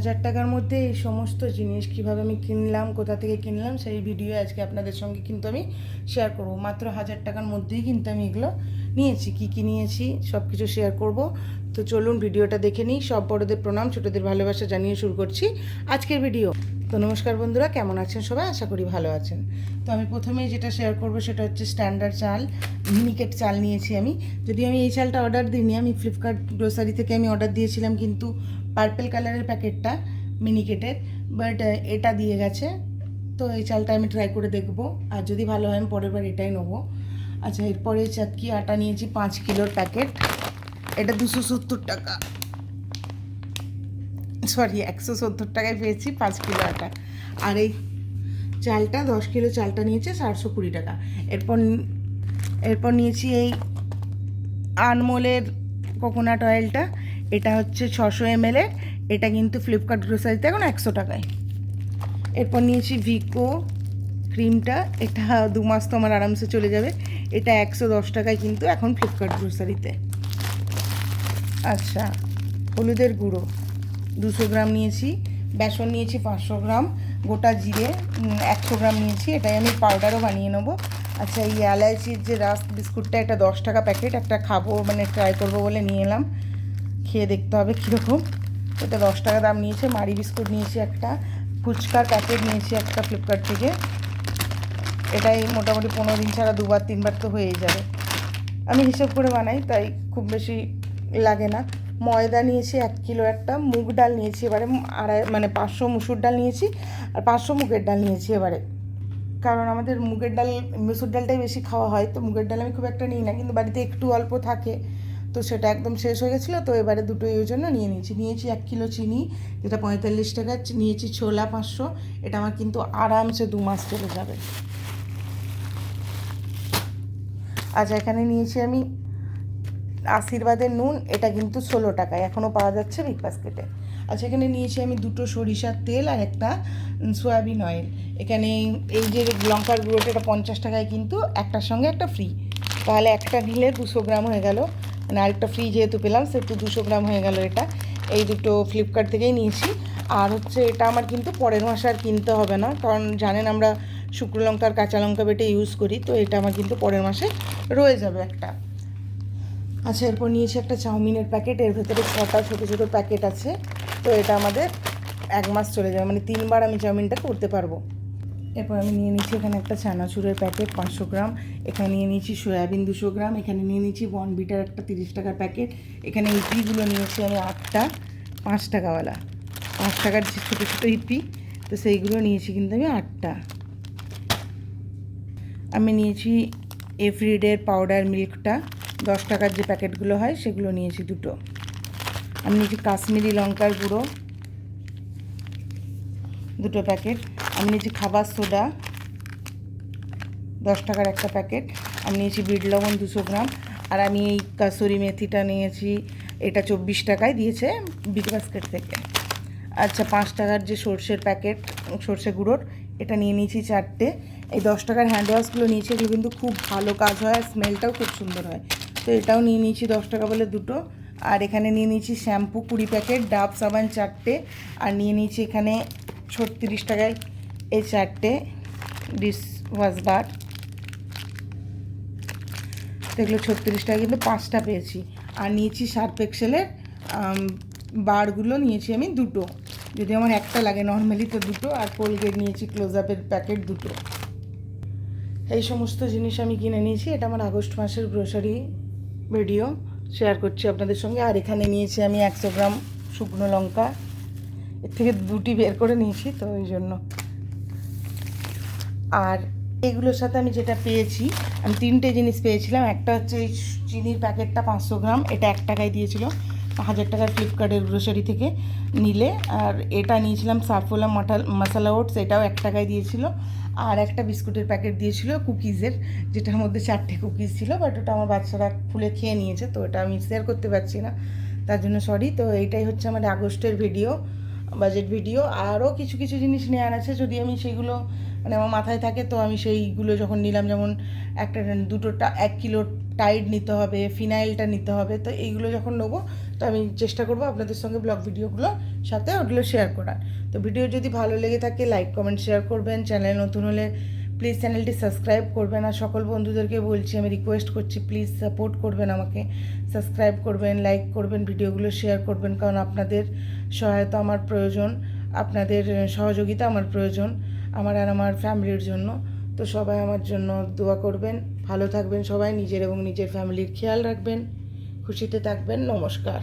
হাজার টাকার মধ্যে এই সমস্ত জিনিস কীভাবে আমি কিনলাম, কোথা থেকে কিনলাম, সেই ভিডিও আজকে আপনাদের সঙ্গে কিন্তু আমি শেয়ার করব। মাত্র হাজার টাকার মধ্যেই কিন্তু আমি এগুলো নিয়েছি, কি কি নিয়েছি সব কিছু শেয়ার করব। তো চলুন ভিডিওটা দেখে নিই। সব বড়দের প্রণাম, ছোটদের ভালোবাসা জানিয়ে শুরু করছি আজকের ভিডিও তো নমস্কার বন্ধুরা, কেমন আছেন সবাই? আশা করি ভালো আছেন। তো আমি প্রথমেই যেটা শেয়ার করব সেটা হচ্ছে স্ট্যান্ডার্ড চাল মিনিকেট চাল নিয়েছি আমি। যদি আমি এই চালটা অর্ডার দিইনি, আমি ফ্লিপকার্ট গ্রোসারি থেকে আমি অর্ডার দিয়েছিলাম, কিন্তু পার্পেল কালারের প্যাকেটটা মিনিকেটের বাট এটা দিয়ে গেছে। তো এই চালটা আমি ট্রাই করে দেখব। আর যদি ভালো হয়, আমি পরের বার এটাই নেব। আচ্ছা এরপরে চাক্কি আটা নিয়েছি পাঁচ কিলোর প্যাকেট এটা দুশো সত্তর টাকা। সরি একশো সত্তর টাকায় পেয়েছি পাঁচ কিলো আটা। আর এই চালটা, দশ কিলো চালটা নিয়েছে চারশো কুড়ি টাকা। এরপর এরপর নিয়েছি এই আনমোলের কোকোনাট অয়েলটা এটা হচ্ছে ছশো এমএলের এটা কিন্তু ফ্লিপকার্ট গ্রোসারিতে এখন একশো টাকায়। এরপর নিয়েছি ভিকো ক্রিমটা এটা দু মাস তো আমার আরামসে চলে যাবে। এটা একশো দশ টাকায় কিন্তু এখন ফ্লিপকার্ট গ্রোসারিতে আচ্ছা হলুদের গুঁড়ো, দুশো গ্রাম নিয়েছি। বেসন নিয়েছি পাঁচশো গ্রাম, গোটা জিরে একশো গ্রাম নিয়েছি। এটাই আমি পাউডারও বানিয়ে নেব। আচ্ছা এই এলাইচির যে রাস্ক বিস্কুটটা, এটা দশ টাকা প্যাকেট, একটা খাব মানে ট্রাই করব বলে নিয়ে এলাম। দেখতে হবে কীরকম। এটা দশ টাকা দাম নিয়েছে মারি বিস্কুট নিয়েছি একটা, ফুচকার প্যাকেট নিয়েছি একটা ফ্লিপকার্ট থেকে। এটাই মোটামুটি পনেরো দিন ছাড়া দুবার, তিনবার তো হয়েই যাবে। আমি হিসেব করে বানাই, তাই খুব বেশি লাগে না। ময়দা নিয়েছি এক কিলো একটা, মুগ ডাল নিয়েছি এবারে, আড়াই মানে পাঁচশো মুসুর ডাল নিয়েছি, আর পাঁচশো মুগের ডাল নিয়েছি এবারে। কারণ আমাদের মুগের ডাল, মুসুর ডালটাই বেশি খাওয়া হয়, তো মুগের ডাল আমি খুব একটা নিই না, কিন্তু বাড়িতে একটু অল্প থাকে। তো সেটা একদম শেষ হয়ে গেছিল, তো এবারে দুটো এই জন্য নিয়ে নিয়েছি। নিয়েছি এক কিলো চিনি, যেটা পঁয়তাল্লিশ টাকা, নিয়েছি ছোলা পাঁচশো, এটা আমার কিন্তু আরামসে দু মাস চলে যাবে। আচ্ছা এখানে নিয়েছি আমি আশীর্বাদের নুন, এটা কিন্তু ষোলো টাকায় এখনও পাওয়া যাচ্ছে বিগ বাস্কেটে। আচ্ছা এখানে নিয়েছি আমি দুটো সরিষার তেল আর একটা সয়াবিন অয়েল। এখানে এই যে লঙ্কার গুঁড়োটা, এটা পঞ্চাশ টাকায় কিন্তু, একটার সঙ্গে একটা ফ্রি তাহলে একটা নিলে দুশো গ্রাম হয়ে গেল। মানে আরেকটা ফ্রি যেহেতু পেলাম, সেহেতু দুশো গ্রাম হয়ে গেল এটা। এই দুটো ফ্লিপকার্ট থেকেই নিয়েছি। আর হচ্ছে এটা আমার কিন্তু পরের মাসে আর কিনতে হবে না, কারণ জানেন আমরা শুকনো আর কাঁচা লঙ্কা বেটে ইউজ করি, তো এটা আমার কিন্তু পরের মাসে রয়ে যাবে একটা। আচ্ছা এরপর নিয়েছি একটা চাউমিনের প্যাকেট এর ভেতরে ছটা ছোটো ছোটো প্যাকেট আছে। তো এটা আমাদের এক মাস চলে যাবে মানে তিনবার আমি চাউমিনটা করতে পারব। এরপর আমি নিয়ে নিচ্ছি এখানে একটা চানাচুরের প্যাকেট, পাঁচশো গ্রাম। এখানে নিয়ে নিচ্ছি সয়াবিন দুশো গ্রাম। এখানে নিয়ে নিচ্ছি বনবিটার একটা তিরিশ টাকার প্যাকেট। এখানে ইপিগুলো নিয়েছি আমি আটটা, পাঁচ টাকাওয়ালা। পাঁচ টাকার যে ছোটো ছোটো ইপি তো সেইগুলো নিয়েছি কিন্তু আমি আটটা। আমি নিয়েছি এভরিডের পাউডার মিল্কটা দশ টাকার যে প্যাকেটগুলো হয়, সেগুলো নিয়েছি দুটো। আমি নিয়েছি কাশ্মীরি লঙ্কার গুঁড়ো। দুটো প্যাকেট। আমি নিয়েছি খাবার সোডা, দশ টাকার একটা প্যাকেট। আমি নিয়েছি বিট লবণ দুশো গ্রাম। আর আমি এই কাসুরি মেথিটা নিয়েছি, এটা চব্বিশ টাকায় দিয়েছে বিগ বাস্কেট থেকে। আচ্ছা পাঁচ টাকার যে সর্ষের প্যাকেট, সর্ষে গুঁড়োর, এটা নিয়ে নিয়েছি চারটে। এই দশ টাকার হ্যান্ড ওয়াশগুলো নিয়েছি, এগুলো কিন্তু খুব ভালো কাজ হয় আর স্মেলটাও খুব সুন্দর হয়। তো এটাও নিয়ে নিয়েছি দশ টাকা বলে দুটো। আর এখানে নিয়ে নিয়েছি শ্যাম্পু কুড়ি প্যাকেট, ডাব সাবান চারটে। আর নিয়ে নিয়েছি এখানে ছত্রিশ টাকায় এই চারটে ডিস ওয়াশ বার এগুলো ছত্রিশ টাকা কিন্তু পাঁচটা পেয়েছি। আর নিয়েছি সার্ফ এক্সেলের বারগুলো নিয়েছি আমি দুটো। যদি আমার একটা লাগে নর্মালি তো দুটো, আর কোলগেট নিয়েছি ক্লোজ আপের প্যাকেট দুটো। এই সমস্ত জিনিস আমি কিনে নিয়েছি, এটা আমার আগস্ট মাসের গ্রোসারি ভিডিও শেয়ার করছি আপনাদের সঙ্গে। আর এখানে নিয়েছি আমি একশো গ্রাম শুকনো লঙ্কা। এর থেকে দুটি বের করে নিয়েছি, তো ওই জন্য। আর এগুলোর সাথে আমি যেটা পেয়েছি, আমি তিনটে জিনিস পেয়েছিলাম। একটা হচ্ছে এই চিনির প্যাকেটটা পাঁচশো গ্রাম, এটা এক টাকায় দিয়েছিল। হাজার টাকার ফ্লিপকার্টের গ্রোসারি থেকে নিলে। আর এটা নিয়েছিলাম সাফোলা মাটাল মশালা ওটস, এটাও এক টাকায় দিয়েছিল। আর একটা বিস্কুটের প্যাকেট দিয়েছিল কুকিজের, যেটার মধ্যে চারটে কুকিজ ছিল, বাট ওটা আমার বাচ্চারা খুলে খেয়ে নিয়েছে, তো এটা আমি শেয়ার করতে পারছি না। তার জন্য সরি তো এইটাই হচ্ছে আমার আগস্টের ভিডিও বাজেট ভিডিও আরও কিছু কিছু জিনিস নেওয়ার আছে। যদি আমি সেইগুলো মানে আমার মাথায় থাকে, তো আমি সেইগুলো যখন নিলাম, যেমন একটা দুটো এক কিলো টাইড নিতে হবে ফিনাইলটা নিতে হবে, তো এইগুলো যখন নেব, তো আমি চেষ্টা করব আপনাদের সঙ্গে ব্লগ ভিডিওগুলো সাথে ওগুলো শেয়ার করার। তো ভিডিও যদি ভালো লেগে থাকে লাইক কমেন্ট শেয়ার করবেন। চ্যানেল নতুন হলে প্লিজ চ্যানেলটি সাবস্ক্রাইব করবেন আর সকল বন্ধুদেরকে বলছি, আমি রিকোয়েস্ট করছি প্লিজ সাপোর্ট করবেন আমাকে। সাবস্ক্রাইব করবেন লাইক করবেন, ভিডিওগুলো শেয়ার করবেন, কারণ আপনাদের সহায়তা আমার প্রয়োজন, আপনাদের সহযোগিতা আমার প্রয়োজন, আমার আর আমার ফ্যামিলির জন্য। তো সবাই আমার জন্য দোয়া করবেন, ভালো থাকবেন সবাই, নিজের এবং নিজের ফ্যামিলির খেয়াল রাখবেন, খুশিতে থাকবেন, নমস্কার।